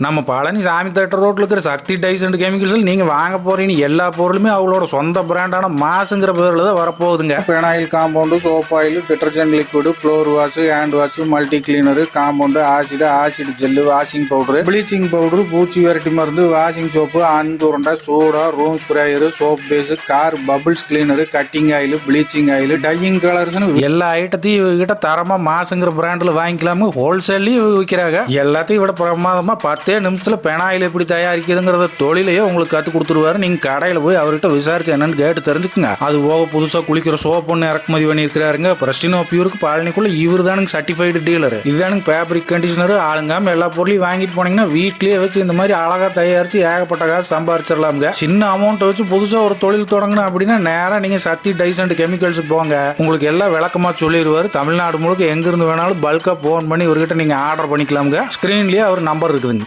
நம்ம பழனி சாமி தேட்டர் ரோட்ல இருக்கிற சக்தி டைஸ் அண்ட் கெமிக்கல்ஸ் நீங்க வாங்க போறீங்க எல்லா பொருளுமே அவங்களோட சொந்த பிராண்டான மாசுங்கிற பேர்ல தான் வரப்போகுதுங்க. Phenyl compound soap oil detergent liquid floor wash hand wash multi cleaner compound acid acid gel washing powder bleaching powder பூச்சி விரட்டி மருந்து washing soap அந்துருண்டை soda room sprayer soap base car bubbles cleaner cutting oil bleaching oil dyeing கலர்ஸ்னு எல்லா ஐட்டத்தையும் இவகிட்ட தரமா மாசுங்கிற பிராண்ட்ல வாங்கிக்கலாமு ஹோல்சேல்லையும் விற்கிறாங்க எல்லாத்தையும் விட பிரமாதமா பத்தே பத்தே நிமிஷத்தில் பெனாயில் எப்படி தயாரிக்குதுங்கிறத தொழிலையே உங்களுக்கு கற்றுக் கொடுத்துருவாரு. நீங்கள் கடையில் போய் அவர்கிட்ட விசாரிச்சு என்னன்னு கேட்டு தெரிஞ்சுக்குங்க. அது போக புதுசாக குளிக்கிற சோப் ஒன்று இறக்குமதி பண்ணியிருக்கிறாருங்க. பிரஸ்டினோ பியூருக்கு பழனிக்குள்ள இவர் தானுங்க சர்டிஃபைடு டீலர் இதுதானுங்க ஃபேப்ரிக் கண்டிஷனர் ஆளுங்காம எல்லா பொருளையும் வாங்கிட்டு போனீங்கன்னா வீட்லேயே வச்சு இந்த மாதிரி அழகாக தயாரித்து ஏகப்பட்ட காசு சம்பாரிச்சிடலாமுங்க. சின்ன அமௌண்ட்டை வச்சு புதுசாக ஒரு தொழில் தொடங்கணும் அப்படின்னா நேராக நீங்கள் சக்தி டைஸ் அண்ட் கெமிக்கல்ஸ் போங்க. உங்களுக்கு எல்லாம் விளக்கமாக சொல்லிடுவார். தமிழ்நாடு முழுக்க எங்கேருந்து வேணாலும் பல்காக ஃபோன் பண்ணி இவர்கிட்ட நீங்கள் ஆர்டர் பண்ணிக்கலாமுங்க. ஸ்க்ரீன்லேயே அவர் நம்பர் இருக்குதுங்க.